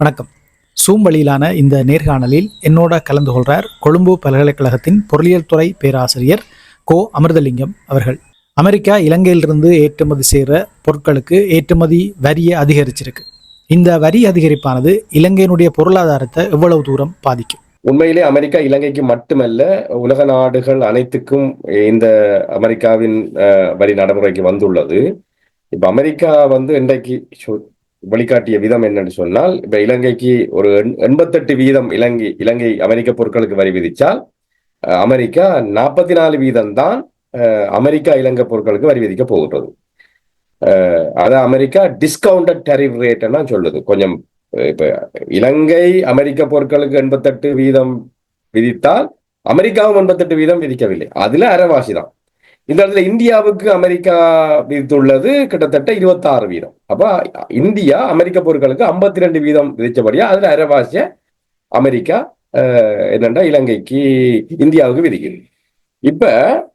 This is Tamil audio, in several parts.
வணக்கம். சூம் வழியிலான இந்த நேர்காணலில் என்னோட கலந்து கொள்கிறார் கொழும்பு பல்கலைக்கழகத்தின் பொருளியல் துறை பேராசிரியர் கோ. அமிர்தலிங்கம் அவர்கள். அமெரிக்கா இலங்கையிலிருந்து ஏற்றுமதி செய்கிற பொருட்களுக்கு ஏற்றுமதி வரியை அதிகரிச்சிருக்கு. இந்த வரி அதிகரிப்பானது இலங்கையினுடைய பொருளாதாரத்தை எவ்வளவு தூரம் பாதிக்கும்? உண்மையிலே அமெரிக்கா இலங்கைக்கு மட்டுமல்ல உலக நாடுகள் அனைத்துக்கும் இந்த அமெரிக்காவின் வரி நடைமுறைக்கு வந்துள்ளது. இப்ப அமெரிக்கா வந்து இன்றைக்கு வழிகாட்டிய விதம் என்னன்னு சொன்னால் இப்ப இலங்கைக்கு ஒரு எண்- எண்பத்தெட்டு வீதம் இலங்கை இலங்கை அமெரிக்க பொருட்களுக்கு வரி விதித்தால் அஹ், அமெரிக்கா நாற்பத்தி நாலு வீதம் தான் அமெரிக்கா இலங்கை பொருட்களுக்கு வரி விதிக்க போகிறது அஹ், அதை அமெரிக்கா டிஸ்கவுண்டட் டெரிவ் ரேட் சொல்லுது. கொஞ்சம் இப்ப இலங்கை அமெரிக்க பொருட்களுக்கு எண்பத்தெட்டு வீதம் விதித்தால் அமெரிக்காவும் எண்பத்தெட்டு வீதம் விதிக்கவில்லை. அதுல அரைவாசி தான். இந்த இடத்துல இந்தியாவுக்கு அமெரிக்கா விதித்துள்ளது கிட்டத்தட்ட இருபத்தாறு வீதம். அப்ப இந்தியா அமெரிக்க பொருட்களுக்கு ஐம்பத்தி ரெண்டு வீதம் விதிச்சபடியா அதுல அரைவாசிய அமெரிக்கா அஹ், இலங்கைக்கு இந்தியாவுக்கு விதிக்குது. இப்ப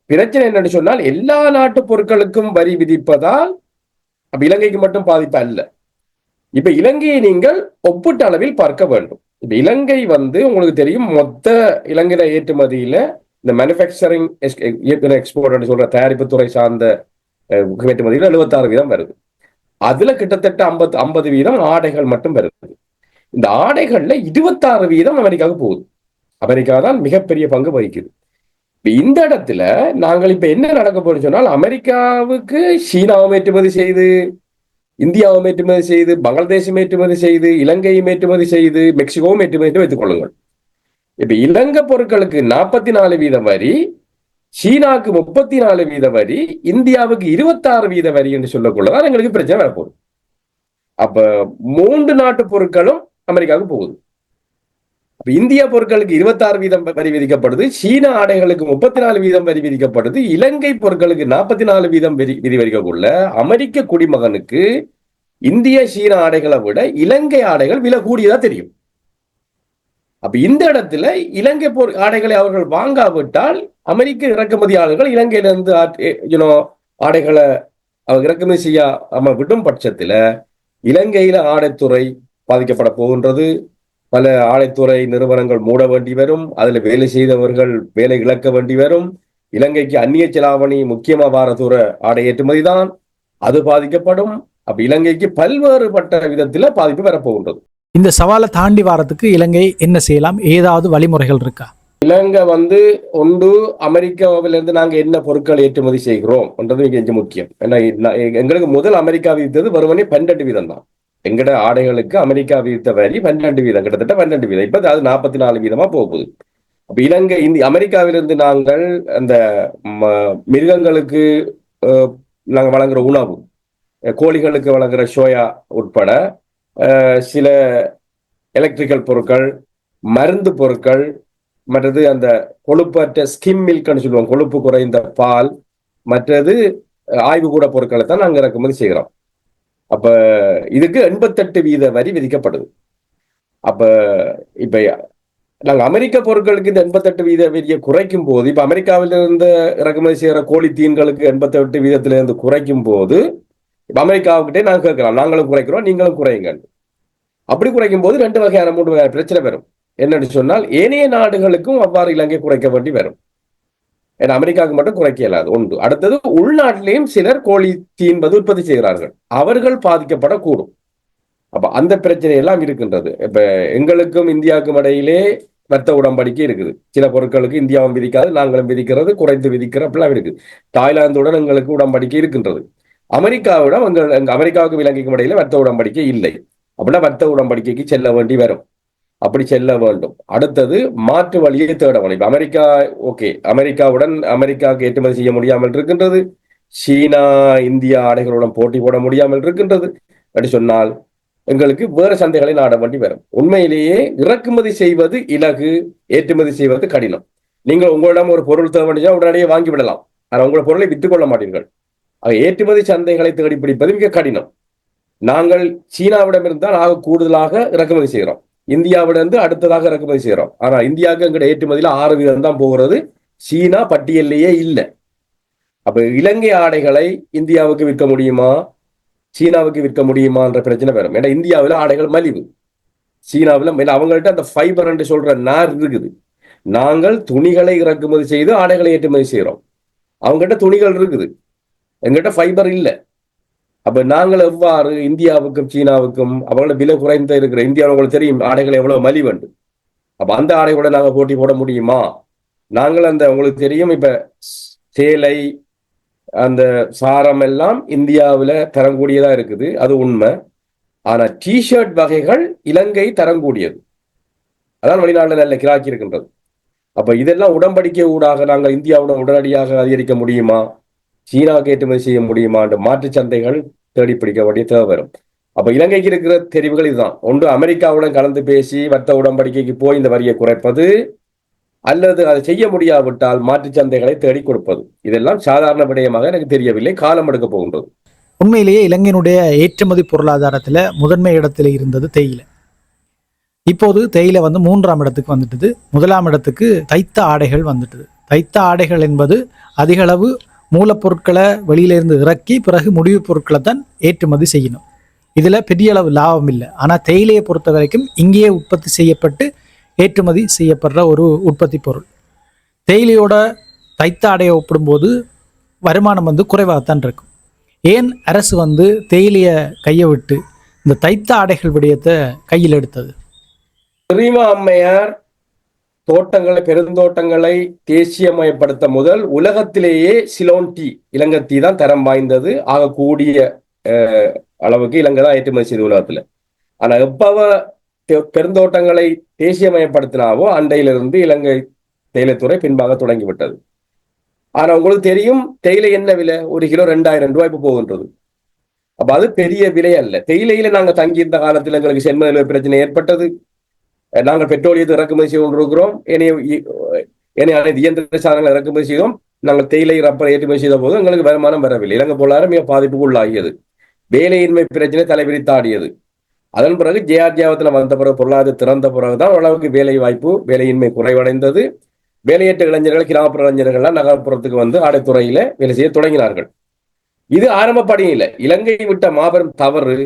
பிரச்சனை என்னன்னு சொன்னால் எல்லா நாட்டு பொருட்களுக்கும் வரி விதிப்பதால் அப்ப இலங்கைக்கு மட்டும் பாதிப்பு அல்ல. இப்ப இலங்கையை நீங்கள் ஒப்பீட்டு அளவில் பார்க்க வேண்டும். இப்ப இலங்கை வந்து உங்களுக்கு தெரியும் மொத்த இலங்கையில ஏற்றுமதியில இந்த மேனுஃபேக்சரிங் எக்ஸ்போர்ட் சொல்ற தயாரிப்பு துறை சார்ந்த அஹ், எழுபத்தாறு வீதம் வருது. அதுல கிட்டத்தட்ட ஐம்பத்து ஐம்பது வீதம் ஆடைகள் மட்டும் வருது. இந்த ஆடைகள்ல இருபத்தாறு வீதம் அமெரிக்காவுக்கு போகுது. அமெரிக்கா தான் மிகப்பெரிய பங்கு வகிக்குது. இந்த இடத்துல நாங்கள் இப்ப என்ன நடக்க போறோம் சொன்னால் அமெரிக்காவுக்கு சீனாவும் ஏற்றுமதி செய்து இந்தியாவும் ஏற்றுமதி செய்து பங்களாதேஷும் ஏற்றுமதி செய்து இலங்கையும் ஏற்றுமதி செய்து மெக்சிகோவும் ஏற்றுமதி வைத்துக் கொள்ளுங்கள். இப்ப இலங்கை பொருட்களுக்கு நாற்பத்தி நாலு வீதம் வரி சீனாவுக்கு முப்பத்தி நாலு வீத வரி இந்தியாவுக்கு இருபத்தாறு வீத வரி என்று சொல்லக்குள்ளதான் எங்களுக்கு பிரச்சனை வரப்போகுது. அப்ப மூன்று நாட்டு பொருட்களும் அமெரிக்காவுக்கு போகுது. அப்ப இந்திய பொருட்களுக்கு இருபத்தாறு வீதம் வரி விதிக்கப்படுது சீன ஆடைகளுக்கு முப்பத்தி நாலு வீதம் வரி விதிக்கப்படுது இலங்கை பொருட்களுக்கு நாற்பத்தி நாலு வீதம் வரி விதி வரிக்கக்குள்ள அமெரிக்க குடிமகனுக்கு இந்திய சீன ஆடைகளை விட இலங்கை ஆடைகள் விலை கூடியதா தெரியும். அப்ப இந்த இடத்துல இலங்கை போர் ஆடைகளை அவர்கள் வாங்காவிட்டால் அமெரிக்க இறக்குமதியாளர்கள் இலங்கையிலிருந்து யூனோ ஆடைகளை அவங்க இறக்குமதி செய்ய நம்ம விடும் பட்சத்துல இலங்கையில ஆடைத்துறை பாதிக்கப்பட போகின்றது. பல ஆடைத்துறை நிறுவனங்கள் மூட வேண்டி வரும். அதுல வேலை செய்தவர்கள் வேலை இழக்க வேண்டி வரும். இலங்கைக்கு அந்நிய செலாவணி முக்கியமா வார தூர ஆடை ஏற்றுமதி தான். அது பாதிக்கப்படும். அப்ப இலங்கைக்கு பல்வேறுபட்ட விதத்துல பாதிப்பு வரப்போகின்றது இந்த சவாலை தாண்டி வாரத்துக்கு இலங்கை என்ன செய்யலாம்? ஏதாவது வழிமுறைகள் இருக்கா? இலங்கை வந்து ஒன்று அமெரிக்காவிலிருந்து நாங்க என்ன பொருட்கள் ஏற்றுமதி செய்கிறோம் என்றது கொஞ்சம் முக்கியம். ஏன்னா எங்களுக்கு முதல் அமெரிக்கா விதித்தது வருவனே பன்னெண்டு வீதம் தான். எங்கட ஆடைகளுக்கு அமெரிக்கா விதித்த வரி பன்னெண்டு வீதம் கிட்டத்தட்ட பன்னெண்டு வீதம். இப்போ அது நாற்பத்தி நாலு வீதமா போகுது. அப்போ இலங்கை இந்த அமெரிக்காவிலிருந்து நாங்கள் அந்த ம- மிருகங்களுக்கு நாங்கள் வழங்குற உணவு கோழிகளுக்கு வழங்குற சோயா உட்பட சில எலக்ட்ரிக்கல் பொருட்கள் மருந்து பொருட்கள் மற்றது அந்த கொழுப்பற்ற ஸ்கிம் மில்க்னு சொல்லுவோம் கொழுப்பு குறைந்த பால் மற்றது ஆய்வு ஆய்வுக்கூட பொருட்களை தான் நாங்கள் இறக்குமதி செய்கிறோம். அப்ப இதுக்கு எண்பத்தெட்டு வீத வரி விதிக்கப்படுது. அப்ப இப்ப நாங்கள் அமெரிக்க பொருட்களுக்கு இந்த எண்பத்தெட்டு வீத வரியை குறைக்கும் போது இப்போ அமெரிக்காவிலிருந்து இறக்குமதி செய்கிற கோழி தீன்களுக்கு எண்பத்தெட்டு வீதத்திலிருந்து குறைக்கும் போது இப்போ அமெரிக்காவுக்கிட்டே நாங்கள் கேட்கலாம் நாங்களும் குறைக்கிறோம் நீங்களும் குறையுங்க அப்படி குறைக்கும் போது ரெண்டு வகையான மூன்று வகையான பிரச்சனை வரும். என்னன்னு சொன்னால் ஏனைய நாடுகளுக்கும் அவ்வாறு இலங்கை குறைக்க வேண்டி வரும். ஏன்னா அமெரிக்காவுக்கு மட்டும் குறைக்க இயலாது ஒன்று அடுத்தது உள்நாட்டிலேயும் சிலர் கோழி தீன்பது உற்பத்தி செய்கிறார்கள். அவர்கள் பாதிக்கப்படக்கூடும். அப்ப அந்த பிரச்சனை எல்லாம் இருக்கின்றது. இப்ப எங்களுக்கும் இந்தியாவுக்கும் இடையிலே வர்த்த உடன்படிக்கை இருக்குது. சில பொருட்களுக்கு இந்தியாவும் விதிக்காது நாங்களும் விதிக்கிறது குறைந்து விதிக்கிற அப்படிலாம் இருக்கு தாய்லாந்துடன் எங்களுக்கு உடன்படிக்கை இருக்கின்றது. அமெரிக்காவிடம் எங்கள் அமெரிக்காவுக்கும் அமெரிக்காவுக்கு இலங்கைக்கும் இடையில வர்த்த உடன்படிக்கை இல்லை. அப்படின்னா வர்த்தக உடன்படிக்கைக்கு செல்ல வேண்டி வரும். அப்படி செல்ல வேண்டும். அடுத்தது மாற்று வழியை தேட வேண்டும். இப்போ அமெரிக்கா ஓகே அமெரிக்காவுடன் அமெரிக்காவுக்கு ஏற்றுமதி செய்ய முடியாமல் இருக்கின்றது. சீனா இந்தியா ஆடைகளுடன் போட்டி போட முடியாமல் இருக்கின்றது. அப்படி சொன்னால் எங்களுக்கு வேறு சந்தைகளை நாட வேண்டி வரும். உண்மையிலேயே இறக்குமதி செய்வது இலகு ஏற்றுமதி செய்வது கடினம். நீங்கள் உங்களிடம் ஒரு பொருள் தேவையா உடனடியே வாங்கி விடலாம். ஆனால் உங்கள் பொருளை விற்றுக்கொள்ள மாட்டீர்கள். ஏற்றுமதி சந்தைகளை தேடி பிடிப்பது மிக கடினம். நாங்கள் சீனாவிடமிருந்து தான் ஆக கூடுதலாக இறக்குமதி செய்கிறோம். இந்தியாவிலிருந்து அடுத்ததாக இறக்குமதி செய்கிறோம். ஆனால் இந்தியாவுக்கு எங்கிட்ட ஏற்றுமதியில் ஆறு வீதம் தான் போகிறது. சீனா பட்டியல்லையே இல்லை. அப்போ இலங்கை ஆடைகளை இந்தியாவுக்கு விற்க முடியுமா? சீனாவுக்கு விற்க முடியுமான்ற பிரச்சனை வரும். ஏன்னா இந்தியாவில் ஆடைகள் மலிவு. சீனாவில் மேல அவங்கள்ட்ட அந்த ஃபைபர் என்று சொல்ற நார் இருக்குது. நாங்கள் துணிகளை இறக்குமதி செய்து ஆடைகளை ஏற்றுமதி செய்கிறோம். அவங்ககிட்ட துணிகள் இருக்குது. எங்கிட்ட ஃபைபர் இல்லை. அப்ப நாங்கள் எவ்வாறு இந்தியாவுக்கும் சீனாவுக்கும் அவங்கள விலை குறைந்த இருக்கிற இந்தியாவில் உங்களுக்கு தெரியும் ஆடைகள் எவ்வளவு மலிவண்டு. அப்ப அந்த ஆடை கூட நாங்க போட்டி போட முடியுமா? நாங்கள் அந்த உங்களுக்கு தெரியும் இப்ப சேலை அந்த சாரம் எல்லாம் இந்தியாவில் தரக்கூடியதா இருக்குது. அது உண்மை. ஆனா டிஷர்ட் வகைகள் இலங்கை தரக்கூடியது அதான் வெளிநாட்டில் நல்ல கிராக்கி இருக்கின்றது. அப்ப இதெல்லாம் உடன்படிக்கை ஊடாக நாங்கள் இந்தியாவுடன் உடனடியாக அதிகரிக்க முடியுமா? சீனாவுக்கு ஏற்றுமதி செய்ய முடியுமா என்று மாற்று சந்தைகள் தேடி பிடிக்க வேண்டிய தேவை வரும். அப்ப இலங்கைக்கு இருக்கிற தெரிவுகள் இதுதான். ஒன்று அமெரிக்காவுடன் கலந்து பேசி வர்த்த உடன்படிக்கைக்கு போய் இந்த வரியை குறைப்பது அல்லது அதை செய்ய முடியாவிட்டால் மாற்று சந்தைகளை தேடி கொடுப்பது. இதெல்லாம் சாதாரண விடயமாக எனக்கு தெரியவில்லை. காலம் எடுக்க போகின்றது. உண்மையிலேயே இலங்கையினுடைய ஏற்றுமதி பொருளாதாரத்தில் முதன்மை இடத்துல இருந்தது தேயிலை. இப்போது தேயிலை வந்து மூன்றாம் இடத்துக்கு வந்துட்டது. முதலாம் இடத்துக்கு தைத்த ஆடைகள் வந்துட்டது. தைத்த ஆடைகள் என்பது அதிகளவு மூலப்பொருட்களை வெளியிலிருந்து இறக்கி பிறகு முடிவுப் பொருட்களை தான் ஏற்றுமதி செய்யணும். இதில் பெரிய அளவு லாபம் இல்லை. ஆனால் தேயிலையை பொறுத்த வரைக்கும் இங்கேயே உற்பத்தி செய்யப்பட்டு ஏற்றுமதி செய்யப்படுற ஒரு உற்பத்தி பொருள். தேயிலையோட தைத்த ஆடையை ஒப்பிடும்போது வருமானம் வந்து குறைவாகத்தான் இருக்கும். ஏன் அரசு வந்து தேயிலையை கையை விட்டு இந்த தைத்த ஆடைகள் விடயத்தை கையில் எடுத்தது? ரீமா அம்மையார்? தோட்டங்களை பெருந்தோட்டங்களை தேசியமயப்படுத்த முதல் உலகத்திலேயே சிலோன் டீ இலங்கை டீ தான் தரம் வாய்ந்தது. ஆகக்கூடிய அஹ், அளவுக்கு இலங்கை தான் ஏற்றுமதி செய்து உலகத்துல. ஆனா எப்பவ பெருந்தோட்டங்களை தேசியமயப்படுத்தினாவோ அண்டையிலிருந்து இலங்கை தேயிலைத்துறை பின்பாக தொடங்கிவிட்டது. ஆனா உங்களுக்கு தெரியும் தேயிலை என்ன விலை? ஒரு கிலோ ரெண்டாயிரம் ரூபாய் இப்போ போகின்றது. அப்ப அது பெரிய விலை அல்ல. தேயிலையில நாங்க தங்கியிருந்த காலத்தில் எங்களுக்கு சென்ம பிரச்சனை ஏற்பட்டது. நாங்கள் பெட்ரோலியத்தை இறக்குமதி செய்து கொண்டிருக்கிறோம். ஏனைய ஏனைய அனைத்து இயந்திர சாதனங்களை இறக்குமதி செய்தோம் நாங்கள் தேயிலை ரப்பர் ஏற்றுமதி செய்த போது எங்களுக்கு வருமானம் வரவில்லை. இலங்கை பொருளாதாரம் மிக பாதிப்புக்கு உள்ளாகியது வேலையின்மை பிரச்சனை தலைவிரித்தாடியது அதன் பிறகு ஜேஆர்ஜியாவத்தில் வந்த பிறகு பொருளாதார திறந்த பிறகுதான் ஓரளவுக்கு வேலை வாய்ப்பு வேலையின்மை குறைவடைந்தது. வேலையற்ற இளைஞர்கள் கிராமப்புற இளைஞர்கள்லாம் நகர்ப்புறத்துக்கு வந்து ஆடைத்துறையில வேலை செய்ய தொடங்கினார்கள். இது ஆரம்ப பணியில் இலங்கை விட்ட மாபெரும் தவறு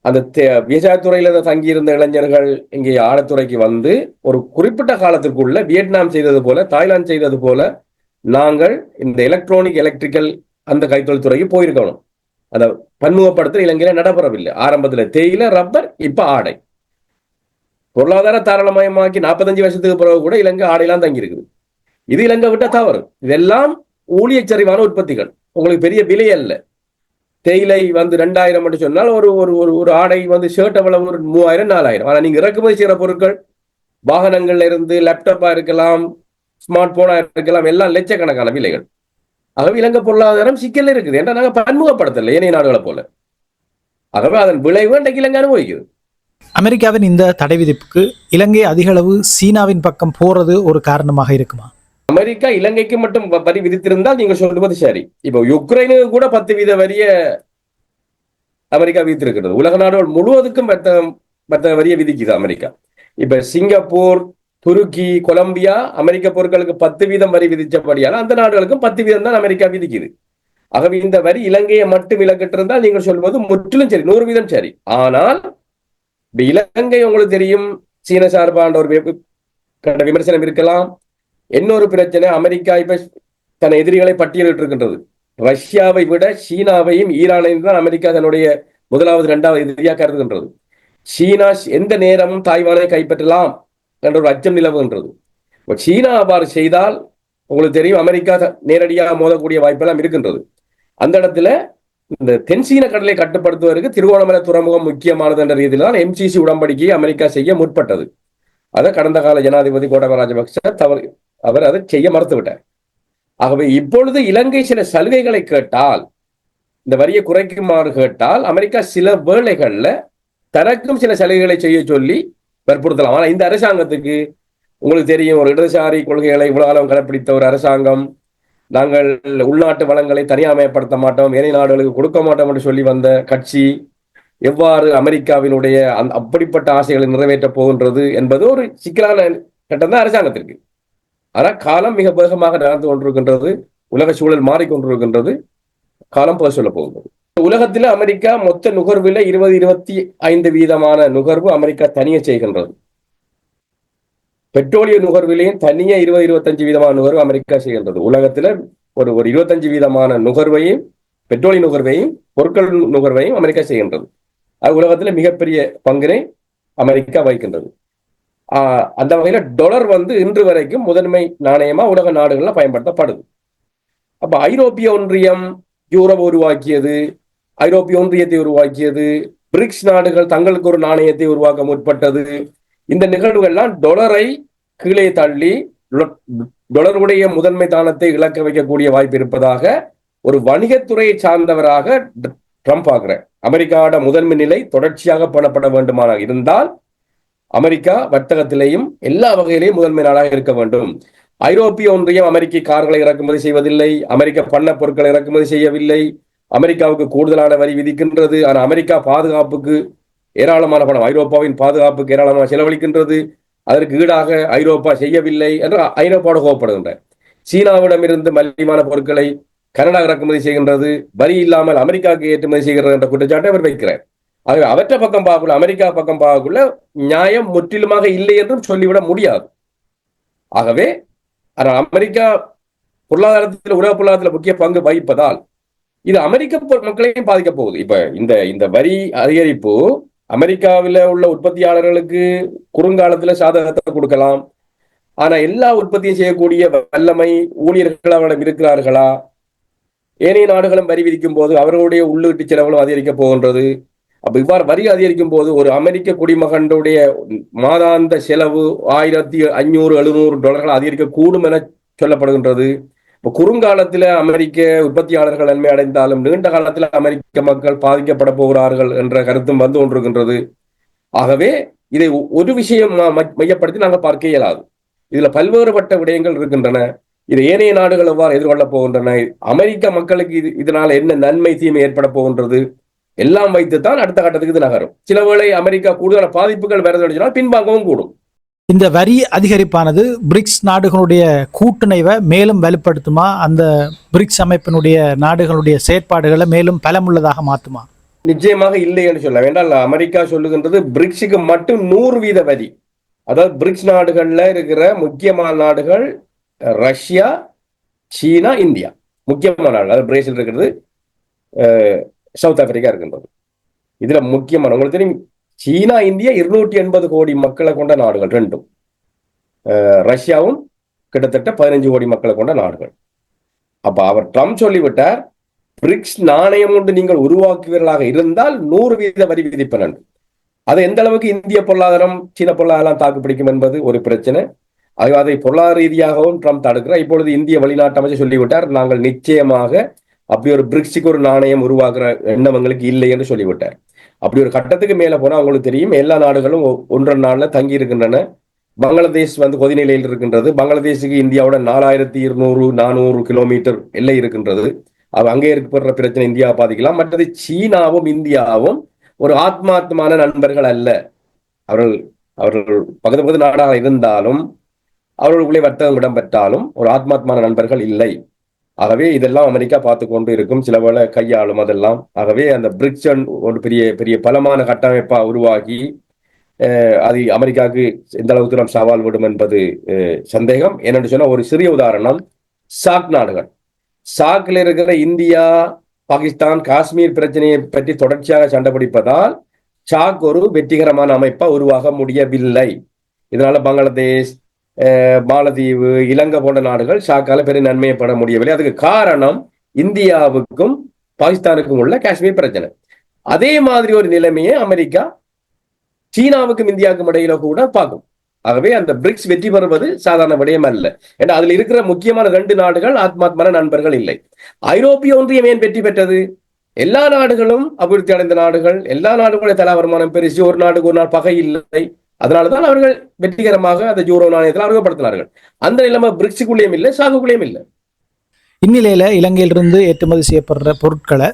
அந்த தே- துறையில தங்கியிருந்த இளைஞர்கள் இங்கே ஆழத்துறைக்கு வந்து ஒரு குறிப்பிட்ட காலத்திற்குள்ள வியட்நாம் செய்தது போல தாய்லாந்து செய்தது போல நாங்கள் இந்த எலக்ட்ரானிக் எலக்ட்ரிக்கல் அந்த கைத்தொழில் துறைக்கு போயிருக்கணும். அந்த பன்முகப்படுத்தல் இலங்கையில நடைபெறவில்லை. ஆரம்பத்துல தேயிலை ரப்பர் இப்ப ஆடை. பொருளாதார தாராளமயமாக்கி நாற்பத்தஞ்சு வருஷத்துக்கு பிறகு கூட இலங்கை ஆடையெல்லாம் தங்கி இருக்குது இது இலங்கை விட்ட தவறு. இதெல்லாம் ஊழியச்சரிவான உற்பத்திகள். உங்களுக்கு பெரிய விலை அல்ல. தேயிலை வந்து ரெண்டாயிரம் மட்டும் சொன்னால் ஒரு ஒரு ஒரு ஒரு ஆடை வந்து ஷர்ட் அவ்வளவு ஒரு மூவாயிரம் நாலாயிரம். ஆனால் நீங்க இறக்குமதி செய்கிற பொருட்கள் வாகனங்கள்ல இருந்து லேப்டாப்பா இருக்கலாம் ஸ்மார்ட் போனா இருக்கலாம் எல்லாம் லட்சக்கணக்கான விலைகள். ஆகவே இலங்கை பொருளாதாரம் சிக்கல் இருக்குது. ஏன்னா நாங்க பன்முகப்படுத்தலை ஏனைய நாடுகளை போல. ஆகவே அதன் விளைவு இன்றைக்கு இலங்கை அனுபவிக்குது. அமெரிக்காவின் இந்த தடை விதிப்புக்கு இலங்கை அதிகளவு சீனாவின் பக்கம் போறது ஒரு காரணமாக இருக்குமா? அமெரிக்கா இலங்கைக்கு மட்டும் வரி விதித்திருந்தால் நீங்க சொல்வது சரி. இப்போ யுக்ரைனுக்கு கூட பத்து வீத வரிய அமெரிக்கா விதித்திருக்கிறது. உலக நாடுகள் முழுவதுக்கும் வர்த்தகம் வர்த்தக வரியை விதிக்குது அமெரிக்கா. இப்ப சிங்கப்பூர் துருக்கி கொலம்பியா அமெரிக்க பொருட்களுக்கு பத்து வீதம் வரி விதிச்சபடியால் அந்த நாடுகளுக்கும் பத்து வீதம் தான் அமெரிக்கா விதிக்குது. ஆகவே இந்த வரி இலங்கையை மட்டும் இலக்கிட்டிருந்தால் நீங்கள் சொல்வது முற்றிலும் சரி நூறு வீதம் சரி. ஆனால் இப்ப இலங்கை உங்களுக்கு தெரியும் சீன சார்பான ஒரு கண்ட விமர்சனம் இருக்கலாம். இன்னொரு பிரச்சனை அமெரிக்கா இப்ப தன் எதிரிகளை பட்டியலிட்டு இருக்கின்றது ரஷ்யாவை விட சீனாவையும் ஈரானையும் தான் அமெரிக்கா தன்னுடைய முதலாவது இரண்டாவது எதிரியாக கருதுகின்றது. சீனா எந்த நேரமும் தாய்வானை கைப்பற்றலாம் என்ற ஒரு அச்சம் நிலவுகின்றது. சீனா அவ்வாறு செய்தால் உங்களுக்கு தெரியும் அமெரிக்கா த- நேரடியாக மோதக்கூடிய வாய்ப்பெல்லாம் இருக்கின்றது. அந்த இடத்துல இந்த தென்சீன கடலை கட்டுப்படுத்துவதற்கு திருவோணமலை துறைமுகம் முக்கியமானது என்ற ரீதியில் தான் எம்சிசி உடன்படிக்கையை அமெரிக்கா செய்ய முற்பட்டது. அதை கடந்த கால ஜனாதிபதி கோட்டபய ராஜபக்ச தவறு அவர் அதை செய்ய மறுத்துவிட்டார் ஆகவே இப்பொழுது இலங்கை சில சலுகைகளை கேட்டால் இந்த வரியை குறைக்குமாறு கேட்டால் அமெரிக்கா சில வேளைகள்ல தனக்கும் சில சலுகைகளை செய்ய சொல்லி வற்புறுத்தலாம். ஆனா இந்த அரசாங்கத்துக்கு உங்களுக்கு தெரியும் ஒரு இடதுசாரி கொள்கைகளை இவ்வளவு காலம் கடைப்பிடித்த ஒரு அரசாங்கம் நாங்கள் உள்நாட்டு வளங்களை தனியாமயப்படுத்த மாட்டோம் ஏனைய நாடுகளுக்கு கொடுக்க மாட்டோம் என்று சொல்லி வந்த கட்சி எவ்வாறு அமெரிக்காவினுடைய அந் அப்படிப்பட்ட ஆசைகளை நிறைவேற்றப் போகின்றது என்பது ஒரு சிக்கலான கட்டம் தான் அரசாங்கத்திற்கு. ஆனால் காலம் மிக வேகமாக நடந்து கொண்டிருக்கின்றது உலக சூழல் மாறிக்கொண்டிருக்கின்றது காலம் போக சொல்ல போகின்றது உலகத்தில் அமெரிக்கா மொத்த நுகர்வில் இருபது இருபத்தி ஐந்து வீதமான நுகர்வு அமெரிக்கா தனியே செய்கின்றது. பெட்ரோலிய நுகர்விலையும் தனியே இருபது இருபத்தஞ்சு வீதமான நுகர்வு அமெரிக்கா செய்கின்றது. உலகத்துல ஒரு ஒரு இருபத்தஞ்சு வீதமான நுகர்வையும் பெட்ரோலிய நுகர்வையும் பொருட்கள் நுகர்வையும் அமெரிக்கா செய்கின்றது. அது உலகத்துல மிகப்பெரிய பங்கினை அமெரிக்கா வகிக்கின்றது. அந்த வகையில டொலர் வந்து இன்று வரைக்கும் முதன்மை நாணயமா உலக நாடுகள்ல பயன்படுத்தப்படுது. அப்ப ஐரோப்பிய ஒன்றியம் யூரோப் உருவாக்கியது ஐரோப்பிய ஒன்றியத்தை உருவாக்கியது பிரிக்ஸ் நாடுகள் தங்களுக்கு ஒரு நாணயத்தை உருவாக்க முற்பட்டது. இந்த நிகழ்வுகள்லாம் டொலரை கீழே தள்ளி டொலருடைய முதன்மை தானத்தை இழக்க வைக்கக்கூடிய வாய்ப்பு இருப்பதாக ஒரு வணிகத்துறையை சார்ந்தவராக ட்ரம்ப் ஆகிறார். அமெரிக்காவோட முதன்மை நிலை தொடர்ச்சியாக பண்ணப்பட வேண்டுமானால் இருந்தால் அமெரிக்கா வர்த்தகத்திலேயும் எல்லா வகையிலேயும் முதன்மை நாடாக இருக்க வேண்டும். ஐரோப்பிய ஒன்றியம் அமெரிக்க கார்களை இறக்குமதி செய்வதில்லை. அமெரிக்க பண்ண பொருட்களை இறக்குமதி செய்யவில்லை. அமெரிக்காவுக்கு கூடுதலான வரி விதிக்கின்றது. ஆனால் அமெரிக்கா பாதுகாப்புக்கு ஏராளமான பணம் ஐரோப்பாவின் பாதுகாப்புக்கு ஏராளமான செலவழிக்கின்றது. அதற்கு ஈடாக ஐரோப்பா செய்யவில்லை என்று ஐரோப்பாவோடு கோவப்படுகின்ற சீனாவிடமிருந்து மலிவான பொருட்களை கனடா இறக்குமதி செய்கின்றது. வரி இல்லாமல் அமெரிக்காவுக்கு ஏற்றுமதி செய்கிறது என்ற குற்றச்சாட்டை அவர் வைக்கிறார். ஆகவே அவற்றை பக்கம் பார்க்கல அமெரிக்கா பக்கம் பார்க்கக்குள்ள நியாயம் முற்றிலுமாக இல்லை என்றும் சொல்லிவிட முடியாது. ஆகவே ஆனால் அமெரிக்கா பொருளாதாரத்தில் உலக பொருளாதாரத்தில் முக்கிய பங்கு வகிப்பதால் இது அமெரிக்க மக்களையும் பாதிக்க போகுது. இப்ப இந்த இந்த வரி அதிகரிப்பு அமெரிக்காவில் உள்ள உற்பத்தியாளர்களுக்கு குறுங்காலத்துல சாதகத்தை கொடுக்கலாம். ஆனா எல்லா உற்பத்தியும் செய்யக்கூடிய வல்லமை ஊழியர்கள் அவரிடம் இருக்கிறார்களா? ஏனைய நாடுகளும் வரி விதிக்கும் போது அவர்களுடைய உள்ளீட்டு செலவுகளும் அதிகரிக்க போகின்றது. அப்ப இவ்வாறு வரி அதிகரிக்கும் போது ஒரு அமெரிக்க குடிமகனுடைய மாதாந்த செலவு ஆயிரத்தி ஐநூறு எழுநூறு டாலர்கள் அதிகரிக்க கூடும் என சொல்லப்படுகின்றது. இப்ப குறுங்காலத்துல அமெரிக்க உற்பத்தியாளர்கள் நன்மை அடைந்தாலும் நீண்ட காலத்தில் அமெரிக்க மக்கள் பாதிக்கப்பட போகிறார்கள் என்ற கருத்தும் வந்து கொண்டிருக்கின்றது. ஆகவே இதை ஒரு விஷயம் மையப்படுத்தி நாங்கள் பார்க்க இயலாது. இதுல பல்வேறுபட்ட விடயங்கள் இருக்கின்றன. இது ஏனைய நாடுகள் எவ்வாறு எதிர்கொள்ளப் போகின்றன? அமெரிக்க மக்களுக்கு இது இதனால என்ன நன்மை தீமை ஏற்பட போகின்றது? எல்லாம் வைத்துத்தான் அடுத்த கட்டத்துக்கு இது நகரும். சில வேளை அமெரிக்கா கூடுதலான பாதிப்புகள் வருதுன்னு சொன்னால் பின்வாங்கவும் கூடும். இந்த வரி அதிகரிப்பானது பிரிக்ஸ் நாடுகளுடைய கூட்டுணைவை மேலும் வலுப்படுத்துமா? அந்த பிரிக்ஸ் அமைப்பினுடைய நாடுகளுடைய செயற்பாடுகளை மேலும் பலமுள்ளதாக மாற்றுமா நிச்சயமாக இல்லை என்று சொல்ல வேண்டாம் அமெரிக்கா சொல்லுகின்றது பிரிக்ஸுக்கு மட்டும் நூறு வீத வரி. அதாவது பிரிக்ஸ் நாடுகள்ல இருக்கிற முக்கியமான நாடுகள் ரஷ்யா சீனா இந்தியா. முக்கியமான நாடு அதாவது பிரேசில் இருக்கிறது சவுத் ஆப்பிரிக்கா இருக்கின்றது. இதுல முக்கியமான உங்களுக்கு தெரியும் சீனா இந்தியா இருநூற்றி எண்பது கோடி மக்களை கொண்ட நாடுகள் ரெண்டும். ரஷ்யாவும் கிட்டத்தட்ட பதினஞ்சு கோடி மக்களை கொண்ட நாடுகள். அப்ப அவர் ட்ரம்ப் சொல்லிவிட்டார் பிரிக்ஸ் நாணயம் ஒன்று நீங்கள் உருவாக்குவீர்களாக இருந்தால் நூறு வீத வரி விதிப்பேன் என்று. அது எந்த அளவுக்கு இந்திய பொருளாதாரம் சீன பொருளாதாரம் தாக்கு பிடிக்கும் என்பது ஒரு பிரச்சனை. அதை பொருளாதார ரீதியாகவும் ட்ரம்ப் தடுக்கிறார். இப்பொழுது இந்திய வெளிநாட்டு அமைச்சர் சொல்லிவிட்டார் நாங்கள் நிச்சயமாக அப்படி ஒரு பிரிக்ஸுக்கு ஒரு நாணயம் உருவாக்குற எண்ணம் எங்களுக்கு இல்லை என்று சொல்லிவிட்டார். அப்படி ஒரு கட்டத்துக்கு மேல போனா அவங்களுக்கு தெரியும் எல்லா நாடுகளும் ஒன்றரை நாள்ல தங்கி இருக்கின்றன. பங்களாதேஷ் வந்து கொதிநிலையில் இருக்கின்றது. பங்களாதேஷுக்கு இந்தியாவோட நாலாயிரத்தி இருநூறு நானூறு கிலோமீட்டர் எல்லை இருக்கின்றது. அது அங்கே ஏற்படுற பிரச்சனை இந்தியா பாதிக்கலாம். மற்றது சீனாவும் இந்தியாவும் ஒரு ஆத்மாத்மான நண்பர்கள் அல்ல. அவர்கள் அவர்கள் பகுதி பகுதி நாடாக இருந்தாலும் அவர்களுக்குள்ளே வர்த்தகம் இடம்பெற்றாலும் ஒரு ஆத்மாத்மான நண்பர்கள் இல்லை. ஆகவே இதெல்லாம் அமெரிக்கா பார்த்து கொண்டு இருக்கும். சில வேளை கையாளும் அதெல்லாம். ஆகவே அந்த பிரிக்சன் ஒரு பெரிய பெரிய பலமான கட்டமைப்பா உருவாகி அது அமெரிக்காவுக்கு எந்த அளவுக்கு தூரம் சவால் விடும் என்பது சந்தேகம். என்னென்னு சொன்னா ஒரு சிறிய உதாரணம். சாக் நாடுகள். சாக்கில் இருக்கிற இந்தியா பாகிஸ்தான் காஷ்மீர் பிரச்சனையை பற்றி தொடர்ச்சியாக சண்டை பிடிப்பதால் சாக் ஒரு வெற்றிகரமான அமைப்பா உருவாக முடியவில்லை. இதனால பங்களாதேஷ் அஹ், மாலத்தீவு இலங்கை போன்ற நாடுகள் ஷாக்கால பெரிய நன்மையை பெற முடியவில்லை. அதுக்கு காரணம் இந்தியாவுக்கும் பாகிஸ்தானுக்கும் உள்ள காஷ்மீர் பிரச்சனை. அதே மாதிரி ஒரு நிலைமையை அமெரிக்கா சீனாவுக்கும் இந்தியாவுக்கும் இடையில கூட பார்க்கும். ஆகவே அந்த பிரிக்ஸ் வெற்றி பெறுவது சாதாரண விடயம் அல்ல. ஏன்னா அதில் இருக்கிற முக்கியமான ரெண்டு நாடுகள் ஆத்மாத்மான நண்பர்கள் இல்லை. ஐரோப்பிய ஒன்றியம் ஏன் வெற்றி பெற்றது? எல்லா நாடுகளும் அபிவிருத்தி அடைந்த நாடுகள் எல்லா நாடுகளுடைய தலா வருமானம் பெருசு ஒரு நாடுக்கு ஒரு நாள் பகை இல்லை. அதனாலதான் அவர்கள் வெற்றிகரமாக அந்த ஜூரோ நாணயத்தில் அறிமுகப்படுத்தினார்கள் அந்த நிலைமை பிரிக்ஸுக்குள்ளேயும் இல்லை சாகுக்குள்ளேயும் இல்லை. இந்நிலையில இலங்கையிலிருந்து ஏற்றுமதி செய்யப்படுற பொருட்களை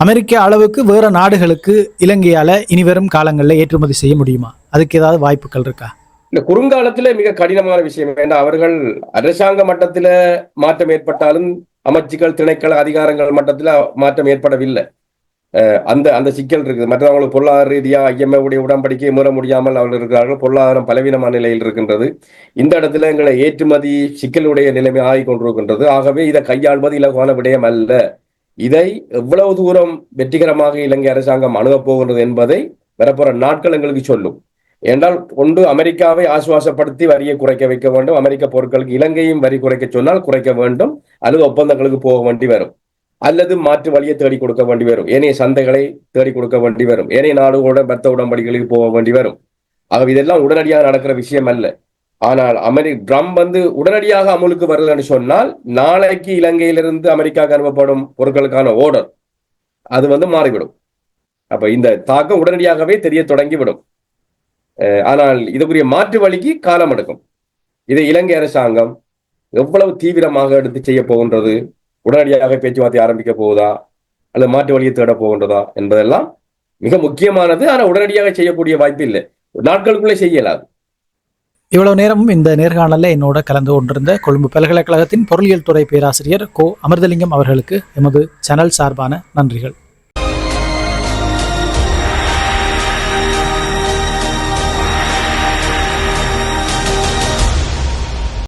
அமெரிக்க அளவுக்கு வேற நாடுகளுக்கு இலங்கையால இனிவரும் காலங்களில் ஏற்றுமதி செய்ய முடியுமா? அதுக்கு ஏதாவது வாய்ப்புகள் இருக்கா? இந்த குறுங்காலத்துல மிக கடினமான விஷயம் ஏன்னா அவர்கள் அரசாங்க மட்டத்துல மாற்றம் ஏற்பட்டாலும் அமைச்சுக்கள் திணைக்கள அதிகாரங்கள் மட்டத்தில் மாற்றம் ஏற்படவில்லை. அந்த அந்த சிக்கல் இருக்குது. மற்றவங்களுக்கு பொருளாதார ரீதியாக ஐஎம்ஏ உடைய உடன்படிக்கை மீற முடியாமல் அவர்கள் இருக்கிறார்கள். பொருளாதாரம் பலவீனமான நிலையில் இருக்கின்றது. இந்த இடத்துல எங்களை ஏற்றுமதி சிக்கலுடைய நிலைமை ஆகிக் கொண்டிருக்கின்றது. ஆகவே இதை கையாள்வது இலகுவான விடயம் அல்ல. இதை எவ்வளவு தூரம் வெற்றிகரமாக இலங்கை அரசாங்கம் அணுகப் போகின்றது என்பதை வரப்போற நாட்கள் எங்களுக்கு சொல்லும். என்றால் ஒன்று அமெரிக்காவை ஆசுவாசப்படுத்தி வரியை குறைக்க வைக்க வேண்டும். அமெரிக்க பொருட்களுக்கு இலங்கையும் வரி குறைக்க சொன்னால் குறைக்க வேண்டும். அல்லது ஒப்பந்தங்களுக்கு போக வேண்டி வரும். அல்லது மாற்று வழியை தேடி கொடுக்க வேண்டி வரும். ஏனைய சந்தைகளை தேடி கொடுக்க வேண்டி வரும். ஏனைய நாடுகளோட பத்த உடன்படிக்கைகளுக்கு போக வேண்டி வரும். ஆகவே இதெல்லாம் உடனடியாக நடக்கிற விஷயம் அல்ல. ஆனால் அமெரி ட்ரம்ப் வந்து உடனடியாக அமுலுக்கு வரலன்னு சொன்னால் நாளைக்கு இலங்கையிலிருந்து அமெரிக்காவுக்கு அனுப்பப்படும் பொருட்களுக்கான ஓர்டர் அது வந்து மாறிவிடும். அப்ப இந்த தாக்கம் உடனடியாகவே தெரிய தொடங்கிவிடும். ஆனால் இதுக்குரிய மாற்று வழிக்கு காலம் எடுக்கும் இதை இலங்கை அரசாங்கம் எவ்வளவு தீவிரமாக எடுத்து செய்ய போகின்றது? உடனடியாக பேச்சுவார்த்தை ஆரம்பிக்க போகுதா? அல்லது மாற்று வழியை தேட போகின்றதா? என்பதெல்லாம் மிக முக்கியமானது. ஆனால் உடனடியாக செய்யக்கூடிய வாய்ப்பு இல்லை. நாட்களுக்குள்ளே செய்யலாது. இவ்வளவு நேரமும் இந்த நேர்காணலில் என்னோட கலந்து கொண்டிருந்த கொழும்பு பல்கலைக்கழகத்தின் பொருளியல் துறை பேராசிரியர் கோ. அமிர்தலிங்கம் அவர்களுக்கு எமது சேனல் சார்பான நன்றிகள்.